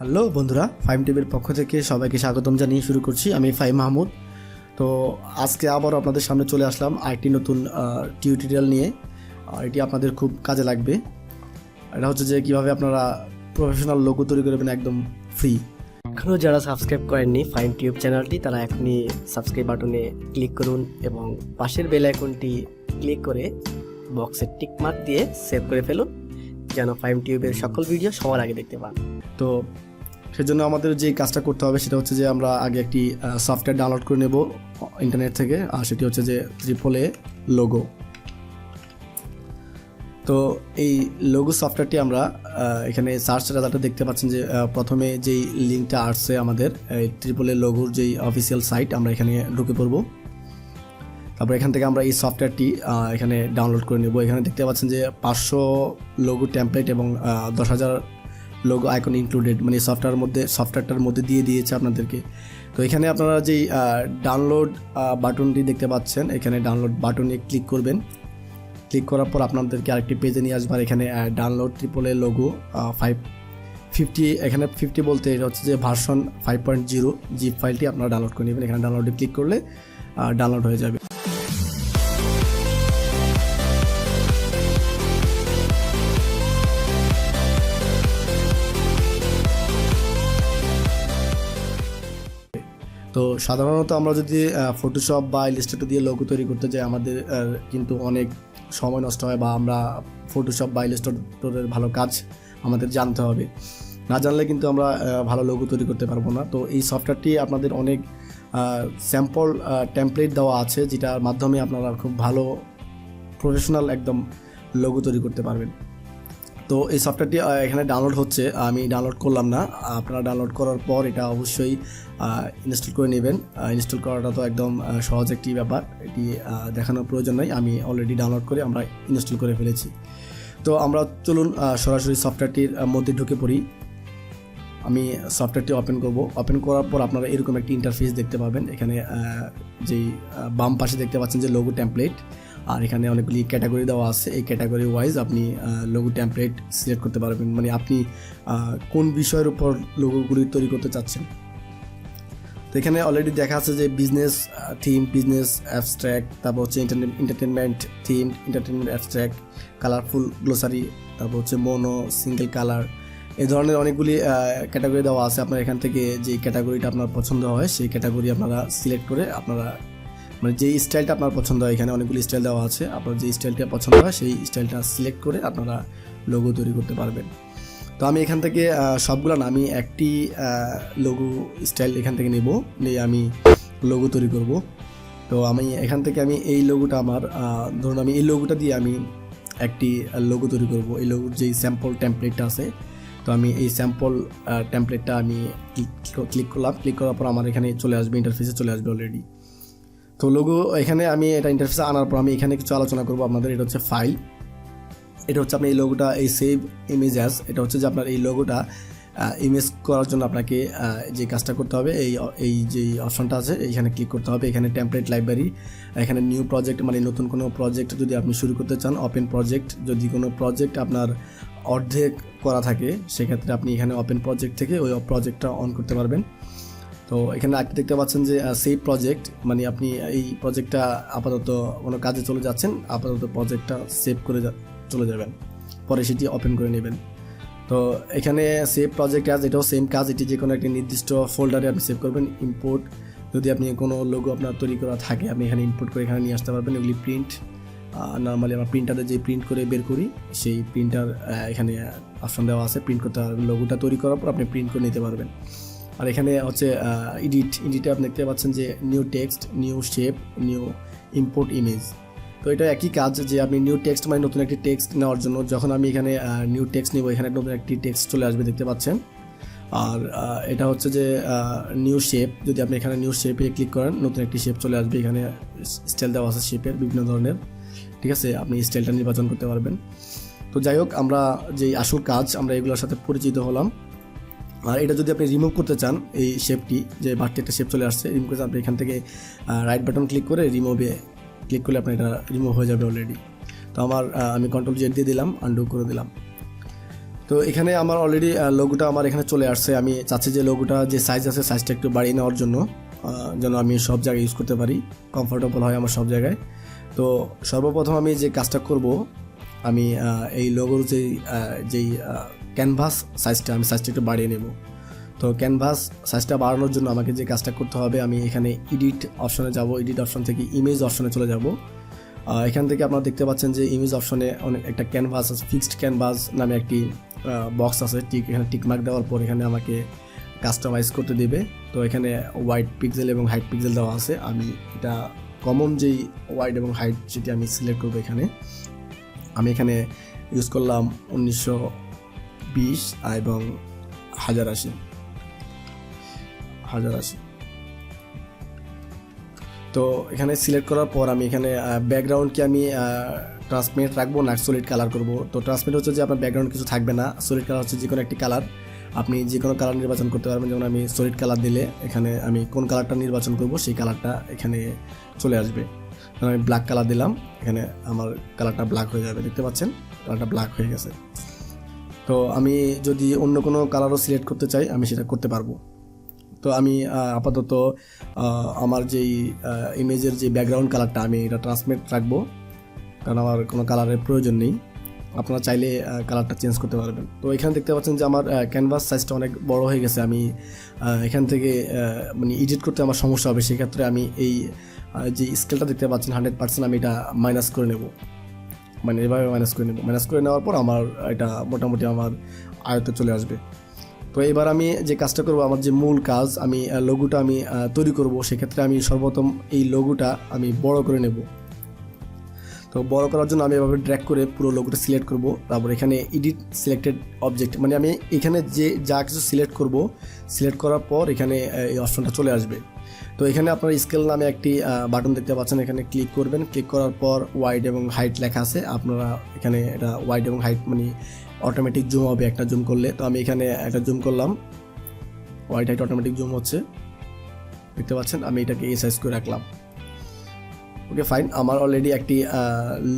Hello বন্ধুরা, ফাইম টিভির পক্ষ থেকে সবাইকে স্বাগতম জানিয়ে শুরু করছি আমি ফাইম মাহমুদ। তো আজকে আবার আপনাদের সামনে চলে আসলাম আরেকটি নতুন টিউটোরিয়াল নিয়ে। এটি আপনাদের খুব কাজে লাগবে। এটা হচ্ছে যে কীভাবে আপনারা প্রফেশনাল লোগো তৈরি করবেন একদম ফ্রি এখনও যারা সাবস্ক্রাইব করেননি ফাইম টিউব চ্যানেলটি, তারা এখনই সাবস্ক্রাইব বাটনে ক্লিক করুন এবং পাশের বেল আইকনটি ক্লিক করে বক্সের টিক মার্ক দিয়ে সেভ করে ফেলুন, যেন ফাইম টিউবের সকল ভিডিও সবার আগে দেখতে পান। তো সেজন্য আমাদের যে কাজটা করতে হবে সেটা হচ্ছে যে আমরা আগে একটি সফটওয়্যার ডাউনলোড করে নেব ইন্টারনেট থেকে, আর সেটি হচ্ছে যে ত্রিপল এ লোগো তো এই লোগো সফটওয়্যারটি আমরা এখানে সার্চ রেজাল্টে দেখতে পাচ্ছেন যে প্রথমে যেই লিঙ্কটা আসছে আমাদের, এই ট্রিপল এ লোগোর যেই অফিসিয়াল সাইট আমরা এখানে ঢুকে পড়ব। তারপর এখান থেকে আমরা এই সফটওয়্যারটি এখানে ডাউনলোড করে নেব। এখানে দেখতে পাচ্ছেন যে পাঁচশো লোগো টেমপ্লেট এবং দশ হাজার লোগো আইকন ইনক্লুডেড মানে সফটওয়্যার মধ্যে সফটওয়্যারটার মধ্যে দিয়ে দিয়েছে আপনাদেরকে। তো এখানে আপনারা যেই ডাউনলোড বাটনটি দেখতে পাচ্ছেন, এখানে ডাউনলোড বাটনে ক্লিক করবেন। ক্লিক করার পর আপনাদেরকে আরেকটি পেজে নিয়ে আসবার এখানে ডাউনলোড ট্রিপলে লোগো ফাইভ ফিফটি এখানে ফিফটি বলতে এটা হচ্ছে যে version five point zero zip ফাইলটি আপনারা ডাউনলোড করে নেবেন। এখানে ডাউনলোডে ক্লিক করলে ডাউনলোড হয়ে যাবে। সাধারণত আমরা যদি ফটোশপ বা ইলিস্ট্রেটর দিয়ে লোগো তৈরি করতে যাই, আমাদের কিন্তু অনেক সময় নষ্ট হয় বা আমরা ফটোশপ বা ইলিস্ট্রেটরের ভালো কাজ আমাদের জানতে হবে। না জানলে কিন্তু আমরা ভালো লোগো তৈরি করতে পারব না। তো এই সফটওয়্যারটি আপনাদের অনেক স্যাম্পল টেমপ্লেট দেওয়া আছে, যেটার মাধ্যমে আপনারা খুব ভালো প্রফেশনাল একদম লোগো তৈরি করতে পারবেন। তো এই সফটওয়্যারটি এখানে ডাউনলোড হচ্ছে। আমি ডাউনলোড করলাম না। আপনারা ডাউনলোড করার পর এটা অবশ্যই ইনস্টল করে নেবেন। ইনস্টল করাটা তো একদম সহজ একটি ব্যাপার। এটি দেখানোর প্রয়োজন নাই। আমি অলরেডি ডাউনলোড করে আমরা ইনস্টল করে ফেলেছি। তো আমরা চলুন সরাসরি সফটওয়্যারটির মধ্যে ঢুকে পড়ি। আমি সফটওয়্যারটি ওপেন করব। ওপেন করার পর আপনারা এরকম একটি ইন্টারফেস দেখতে পাবেন। এখানে যেই বাম পাশে দেখতে পাচ্ছেন যে লোগো টেমপ্লেট আর এখানে অনেকগুলি ক্যাটাগরি দেওয়া আছে। এই ক্যাটাগরি ওয়াইজ আপনি লোগো টেমপ্লেট সিলেক্ট করতে পারবেন। মানে আপনি কোন বিষয়ের উপর লোগোগুলি তৈরি করতে চাচ্ছেন? তো এখানে অলরেডি দেখা আছে যে বিজনেস থিম বিজনেস অ্যাবস্ট্র্যাক্ট তারপর হচ্ছে entertainment theme entertainment abstract colourful glossary তারপর হচ্ছে মোনো সিঙ্গেল কালার এই ধরনের অনেকগুলি ক্যাটাগরি দেওয়া আছে। আপনার এখান থেকে যে ক্যাটাগরিটা আপনার পছন্দ হয়, সেই ক্যাটাগরি আপনারা সিলেক্ট করে আপনারা মানে যেই স্টাইলটা আপনার পছন্দ হয়, এখানে অনেকগুলি স্টাইল দেওয়া আছে। আপনার যে স্টাইলটা পছন্দ হয়, সেই স্টাইলটা সিলেক্ট করে আপনারা লোগো তৈরি করতে পারবেন। তো আমি এখান থেকে সবগুলো না, আমি একটি লোগো স্টাইল এখান থেকে নেব, নিয়ে আমি লোগো তৈরি করব। তো আমি এখান থেকে আমি এই লোগোটা আমার ধরুন আমি এই লোগোটা দিয়ে আমি একটি লোগো তৈরি করব। এই লোগোর যেই স্যাম্পল টেমপ্লেটটা আছে, তো আমি এই স্যাম্পল টেমপ্লেটটা আমি ক্লিক করলাম। ক্লিক করার পর আমার এখানে চলে আসবে ইন্টারফেসে চলে আসবে অলরেডি তো লোগো এখানে আমি এটা ইন্টারফেসে আনার পর আমি এখানে কিছু আলোচনা করব আপনাদের, এটা হচ্ছে ফাইল এটা হচ্ছে আপনার এই লোগোটা এই সেভ ইমেজ অ্যাজ এটা হচ্ছে যে আপনার এই লোগোটা ইমেজ করার জন্য আপনাকে যে কাজটা করতে হবে, এই এই যে অপশনটা আছে, এইখানে ক্লিক করতে হবে, এখানে টেমপ্লেট লাইব্রেরি এখানে নিউ প্রজেক্ট মানে নতুন কোনো প্রজেক্ট যদি আপনি শুরু করতে চান ওপেন প্রজেক্ট যদি কোনো প্রজেক্ট আপনার অর্ধেক করা থাকে, সেক্ষেত্রে আপনি এখানে ওপেন প্রজেক্ট থেকে ওই প্রজেক্টটা অন করতে পারবেন। তো এখানে দেখতে পাচ্ছেন যে সেই প্রজেক্ট মানে আপনি এই প্রজেক্টটা আপাতত কোনো কাজে চলে যাচ্ছেন, আপাতত প্রজেক্টটা সেভ করে চলে যাবেন। পরে সেটি ওপেন করে নেবেন। তো এখানে সেভ প্রজেক্ট অ্যাজ এটাও সেম কাজ, এটি যে কোনো একটি নির্দিষ্ট ফোল্ডারে আপনি সেভ করবেন ইম্পোর্ট যদি আপনি কোনো লোগো আপনার তৈরি করা থাকে, আপনি এখানে ইম্পোর্ট করে এখানে নিয়ে আসতে পারবেন, এগুলি প্রিন্ট নর্মালি আমরা প্রিন্টারে যে প্রিন্ট করে বের করি, সেই প্রিন্টার এখানে অপশন দেওয়া আছে প্রিন্ট করতে লোগোটা তৈরি করার পর আপনি প্রিন্ট করে নিতে পারবেন। আর এখানে হচ্ছে এডিট এডিটে আপনি দেখতে পাচ্ছেন যে new text new shape new import image তো এটা একই কাজ যে আপনি নিউ টেক্সট মানে নতুন একটি টেক্সট নেওয়ার জন্য যখন আমি এখানে নিউ টেক্সট নিব, এখানে নতুন একটি টেক্সট চলে আসবে, দেখতে পাচ্ছেন? আর এটা হচ্ছে যে নিউ শেপ যদি আপনি এখানে নিউ শেপে ক্লিক করেন, নতুন একটি শেপ চলে আসবে, এখানে স্টাইল দেওয়া আছে শেপের বিভিন্ন ধরনের। ঠিক আছে? আপনি স্টাইলটা নির্বাচন করতে পারবেন। তো যাই হোক, আমরা যে আসল কাজ, আমরা এগুলোর সাথে পরিচিত হলাম। আর এটা যদি আপনি রিমুভ করতে চান এই শেপটি যে বাড়তি একটা শেপ চলে আসছে রিমুভ করতে আপনি এখান থেকে রাইট বাটন ক্লিক করে রিমুভে ক্লিক করলে আপনার এটা রিমুভ হয়ে যাবে অলরেডি তো আমার আমি কন্ট্রোল জেড দিয়ে দিলাম আন্ডু করে দিলাম। তো এখানে আমার অলরেডি লোগোটা আমার এখানে চলে আসছে। আমি চাচ্ছি যে লোগোটা যে সাইজ আছে সাইজটা একটু বাড়িয়ে নেওয়ার জন্য যেন আমি সব জায়গায় ইউজ করতে পারি কমফোর্টেবল হয় আমার সব জায়গায়। তো সর্বপ্রথম আমি যে কাজটা করব, আমি এই লোগোর যেই যেই ক্যানভাস সাইজটা, আমি সাইজটা একটু বাড়িয়ে নেব। তো ক্যানভাস সাইজটা বাড়ানোর জন্য আমাকে যে কাজটা করতে হবে, আমি এখানে এডিট অপশনে যাব। এডিট অপশন থেকে ইমেজ অপশনে চলে যাব। এখান থেকে আপনারা দেখতে পাচ্ছেন যে ইমেজ অপশনে অনেক, একটা ক্যানভাস আছে ফিক্সড ক্যানভাস নামে একটি বক্স আছে, টিক, এখানে টিকমার্ক দেওয়ার পর এখানে আমাকে কাস্টমাইজ করতে দেবে। তো এখানে হোয়াইট পিক্সেল এবং হাইট পিক্সেল দেওয়া আছে। আমি এটা কমন যেই হোয়াইট এবং হাইট সেটি আমি সিলেক্ট করব এখানে। আমি এখানে ইউজ করলাম উনিশশো বিশ এবং হাজার আশি। হাজার আশি। তো এখানে সিলেক্ট করার পর আমি এখানে ব্যাকগ্রাউন্ড কি আমি ট্রান্সমিট রাখব না সলিড কালার করব? তো ট্রান্সমিট হচ্ছে যে আপনার ব্যাকগ্রাউন্ড কিছু থাকবে না। সলিড কালার হচ্ছে যে কোনো একটি কালার আপনি যে কোনো কালার নির্বাচন করতে পারবেন। যেমন আমি সলিড কালার দিলে এখানে আমি কোন কালারটা নির্বাচন করব, সেই কালারটা এখানে চলে আসবে। আমি ব্ল্যাক কালার দিলাম, এখানে আমার কালারটা ব্ল্যাক হয়ে যাবে। দেখতে পাচ্ছেন? কালারটা ব্ল্যাক হয়ে গেছে। তো আমি যদি অন্য কোনো কালারও সিলেক্ট করতে চাই, আমি সেটা করতে পারব। তো আমি আপাতত আমার যেই ইমেজের যে ব্যাকগ্রাউন্ড কালারটা, আমি এটা ট্রান্সমিট রাখব। কারণ আমার কোনো কালারের প্রয়োজন নেই। আপনারা চাইলে কালারটা চেঞ্জ করতে পারবেন। তো এখানে দেখতে পাচ্ছেন যে আমার ক্যানভাস সাইজটা অনেক বড় হয়ে গেছে। আমি এখান থেকে মানে এডিট করতে আমার সমস্যা হবে। সেক্ষেত্রে আমি এই যে স্কেলটা দেখতে পাচ্ছেন হান্ড্রেড পার্সেন্ট আমি এটা মাইনাস করে নেব। মানে এভাবে ম্যানেজ করে নেব। ম্যানেজ করে নেওয়ার পর আমার এটা মোটামুটি আমার আয়ত্তে চলে আসবে। তো এবার আমি যে কাজটা করব, আমার যে মূল কাজ, আমি লোগোটা আমি তৈরি করব, সেক্ষেত্রে আমি সর্বপ্রথম এই লোগোটা আমি বড় করে নেব। তো বড় করার জন্য আমি এভাবে ড্র্যাগ করে পুরো লোগোটা সিলেক্ট করব। তারপর এখানে এডিট সিলেক্টেড অবজেক্ট মানে আমি এখানে যে, যা কিছু সিলেক্ট করব সিলেক্ট করার পর এখানে এই অপশনটা চলে আসবে। তো এখানে আপনার স্কেল নামে একটি বাটন দেখতে পাচ্ছেন। এখানে ক্লিক করবেন। ক্লিক করার পর ওয়াইড এবং হাইট লেখা আছে। আপনারা এখানে এটা ওয়াইড এবং হাইট মানে অটোমেটিক জুম হবে একটা জুম করলে। তো আমি এখানে একটা জুম করলাম। ওয়াইড হাইট অটোমেটিক জুম হচ্ছে। দেখতে পাচ্ছেন? আমি এটাকে এই সাইজ করে রাখলাম। ওকে ফাইন আমার অলরেডি একটি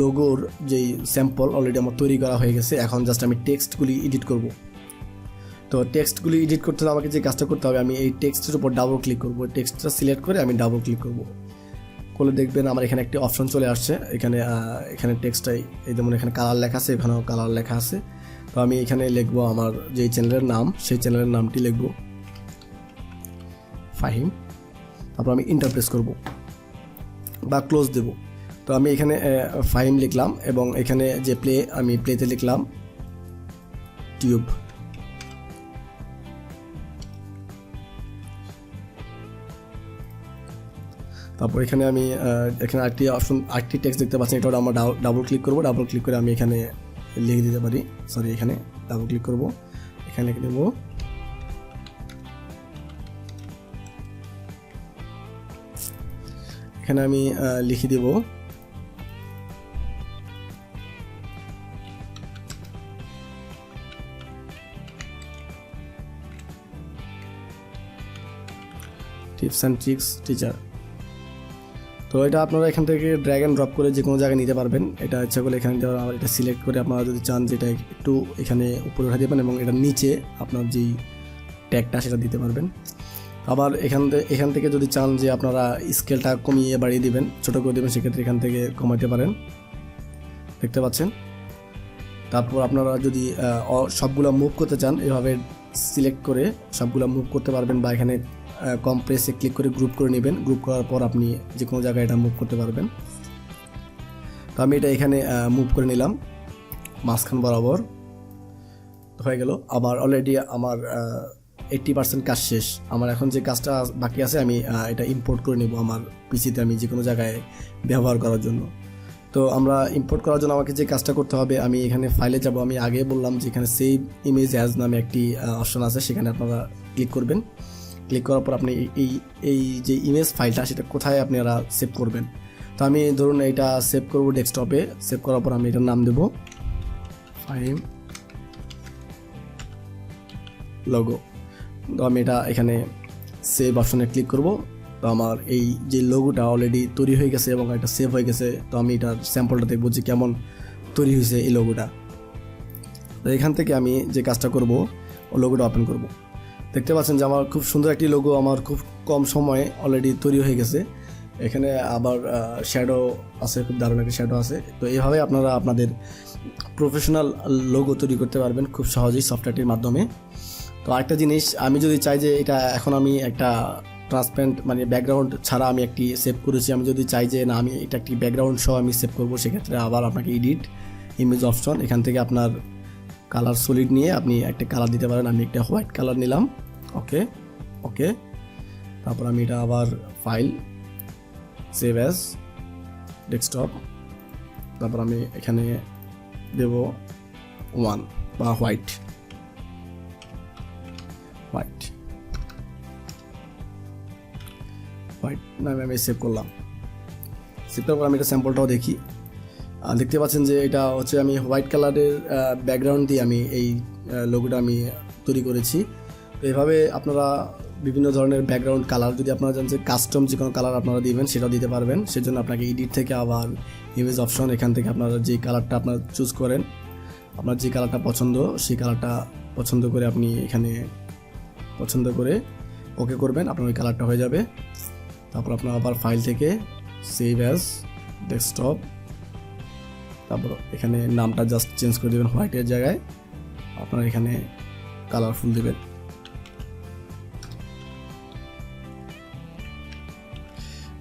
লোগোর যেই স্যাম্পল অলরেডি আমার তৈরি করা হয়ে গেছে। এখন জাস্ট আমি টেক্সটগুলি এডিট করব। তো টেক্সটগুলি এডিট করতে হলে আমাকে যে কাজটা করতে হবে, আমি এই টেক্সটের উপর ডাবল ক্লিক করব। টেক্সটটা সিলেক্ট করে আমি ডাবল ক্লিক করব। করলে দেখবেন আমার এখানে একটি অপশন চলে আসছে। এখানে এখানে টেক্সটাই এই যেমন এখানে কালার লেখা আছে, এখানেও কালার লেখা আছে। তো আমি এখানে লিখব আমার যেই চ্যানেলের নাম, সেই চ্যানেলের নামটি লিখব। ফাহিম তারপর আমি ইন্টারপ্রেস করব। বা ক্লোজ দেব। তো আমি এখানে ফাহিম লিখলাম এবং এখানে যে প্লে আমি প্লেতে লিখলাম টিউব তারপর এখানে আমি এখানে আরেকটি অপশন আরেকটি টেক্সট দেখতে পাচ্ছি এটা আমরা ডাবল ক্লিক করব। ডাবল ক্লিক করে আমি এখানে লিখে দিতে পারি। সরি এখানে ডাবল ক্লিক করব। এখানে লিখে দেবো এখানে আমি লিখে দেব। টিপস অ্যান্ড ট্রিক্স টিচার তো এটা আপনারা এখান থেকে ড্র্যাগ অ্যান্ড ড্রপ করে যে কোনো জায়গায় নিতে পারবেন। এটা ইচ্ছা করলে এখানে আবার এটা সিলেক্ট করে আপনারা যদি চান যেটা একটু এখানে উপরে উঠে দেবেন এবং এটার নিচে আপনার যেই ট্যাগটা সেটা দিতে পারবেন। আবার এখান থেকে এখান থেকে যদি চান যে আপনারা স্কেলটা কমিয়ে বাড়িয়ে দিবেন, ছোটো করে দেবেন, সেক্ষেত্রে এখান থেকে কমাতে পারেন। দেখতে পাচ্ছেন? তারপর আপনারা যদি সবগুলো মুভ করতে চান, এভাবে সিলেক্ট করে সবগুলো মুভ করতে পারবেন বা এখানে কম প্রেসে ক্লিক করে গ্রুপ করে নেবেন। গ্রুপ করার পর আপনি যে কোনো জায়গায় এটা মুভ করতে পারবেন। তো আমি এটা এখানে মুভ করে নিলাম। মাঝখান বরাবর। হয়ে গেল। আবার অলরেডি আমার এইট্টি পার্সেন্ট কাজ শেষ। আমার এখন যে কাজটা বাকি আছে, আমি এটা ইম্পোর্ট করে নেব আমার পিসিতে আমি যে কোনো জায়গায় ব্যবহার করার জন্য। তো আমরা ইম্পোর্ট করার জন্য আমাকে যে কাজটা করতে হবে, আমি এখানে ফাইলে যাব। আমি আগে বললাম যে এখানে সেভ ইমেজ অ্যাজ নামে একটি অপশন আছে, সেখানে আপনারা ক্লিক করবেন। ক্লিক করার পর আপনি এই- এই যে ইমেজ ফাইলটা সেটা কোথায় আপনারা সেভ করবেন? তো আমি ধরুন এটা সেভ করব ডেস্কটপে সেভ করার পর আমি এটার নাম দেব। ফাইম লোগো তো আমি এটা এখানে সেভ অপশনে ক্লিক করব। তো আমার এই যে লোগোটা অলরেডি তৈরি হয়ে গেছে এবং এটা সেভ হয়ে গেছে, তো আমি এটার স্যাম্পলটা দেখব যে কেমন তৈরি হয়েছে এই লোগোটা তো এখান থেকে আমি যে কাজটা করব, ও লোগোটা ওপেন করব। দেখতে পাচ্ছেন যে আমার খুব সুন্দর একটি লোগো আমার খুব কম সময়ে অলরেডি তৈরি হয়ে গেছে। এখানে আবার শ্যাডো আছে, খুব দারুণ একটা শ্যাডো আছে। তো এইভাবে আপনারা আপনাদের প্রফেশনাল লোগো তৈরি করতে পারবেন খুব সহজেই সফটওয়্যারটির মাধ্যমে। তো আরেকটা জিনিস, আমি যদি চাই যে এটা এখন আমি একটা ট্রান্সপারেন্ট মানে ব্যাকগ্রাউন্ড ছাড়া আমি একটি সেভ করেছি, আমি যদি চাই যে না, আমি এটা একটি ব্যাকগ্রাউন্ড সহ আমি সেভ করব, সেক্ষেত্রে আবার আপনাকে এডিট ইমেজ অপশন এখান থেকে আপনার কালার সলিড নিয়ে আপনি একটা কালার দিতে পারেন। আমি একটা হোয়াইট কালার নিলাম। ওকে ওকে তারপর আমি এটা আবার ফাইল সেভ অ্যাজ ডেস্কটপ তারপর আমি এখানে দেব ওয়ান বা হোয়াইট হোয়াইট নামে আমি সেভ করলাম। সেভ করার পর আমি এটা স্যাম্পলটাও দেখি। দেখতে পাচ্ছেন যে এটা হচ্ছে আমি হোয়াইট কালারের ব্যাকগ্রাউন্ড দিয়ে আমি এই লোগোটা আমি তৈরি করেছি। তো এইভাবে আপনারা বিভিন্ন ধরনের ব্যাকগ্রাউন্ড কালার যদি আপনারা জানেন যে কাস্টম যে কোনো কালার আপনারা দিবেন, সেটাও দিতে পারবেন। সেজন্য আপনাকে এডিট থেকে আবার ইমেজ অপশন এখান থেকে আপনারা যে কালারটা আপনার চুজ করেন, আপনার যে কালারটা পছন্দ, সেই কালারটা পছন্দ করে আপনি এখানে পছন্দ করে ওকে করবেন, আপনার ওই কালারটা হয়ে যাবে। তারপর আপনার আবার ফাইল থেকে সেভ অ্যাজ ডেস্কটপ তারপর এখানে নামটা জাস্ট চেঞ্জ করে দেবেন হোয়াইটের জায়গায়, আপনার এখানে কালারফুল দেবেন।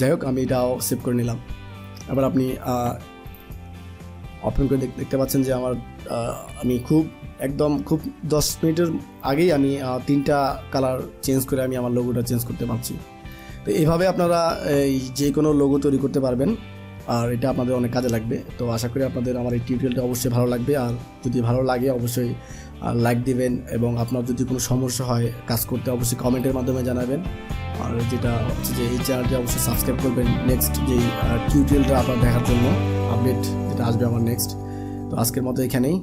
যাই হোক, আমি এটাও সেভ করে নিলাম। এবার আপনি ওপেন করে দেখতে পাচ্ছেন যে আমার আমি খুব, একদম খুব দশ মিনিটের আগেই আমি তিনটা কালার চেঞ্জ করে আমি আমার লোগোটা চেঞ্জ করতে পারছি। তো এইভাবে আপনারা, এই যে কোনো লোগো তৈরি করতে পারবেন, আর এটা আপনাদের অনেক কাজে লাগবে। তো আশা করি আপনাদের আমার এই টিউটোরিয়ালটা অবশ্যই ভালো লাগবে, আর যদি ভালো লাগে অবশ্যই লাইক দিবেন এবং আপনার যদি কোনো সমস্যা হয় কাজ করতে, অবশ্যই কমেন্টের মাধ্যমে জানাবেন। আর যেটা হচ্ছে যে এই চ্যানেলটি অবশ্যই সাবস্ক্রাইব করবেন নেক্সট যেই টিউটোরিয়ালটা আপনার দেখার জন্য আপডেট যেটা আসবে আমার নেক্সট তো আজকের মতো এখানেই।